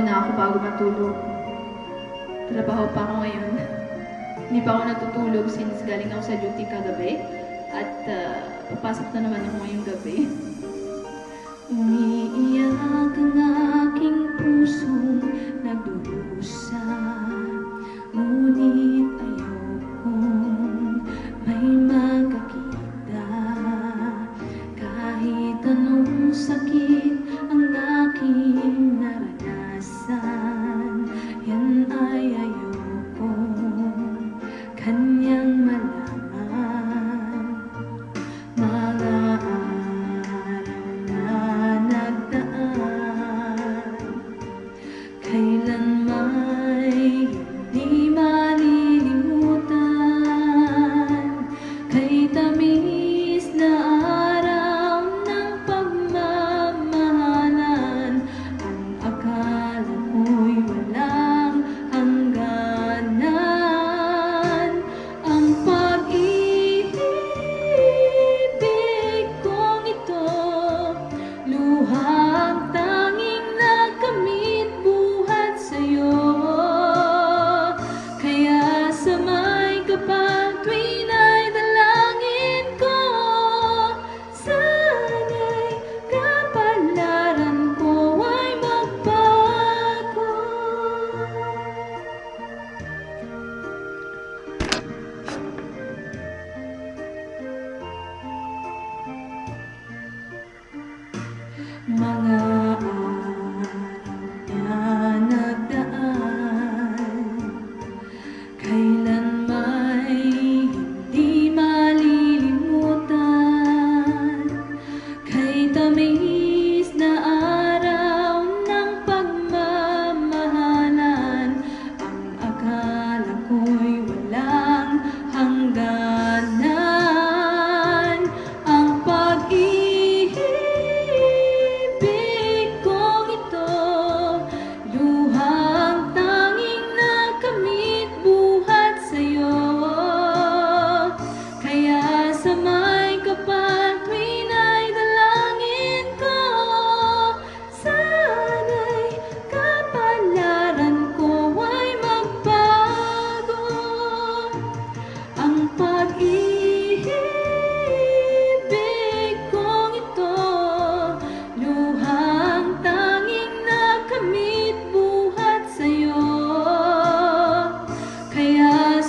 muna ako bago matulog. Trabaho pa ako ngayon. Hindi pa ako natutulog since galing ako sa duty kagabi. At ah, papasok na naman ako ngayong gabi. Umiiyak ang aking pusong nagdurusa Ngunit ayokong may makakita Kahit anong sakit também. ruim.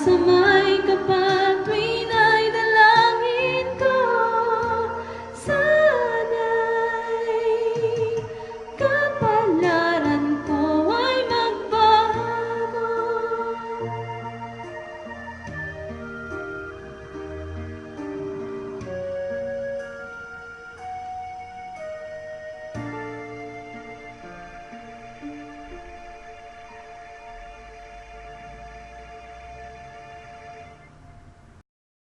様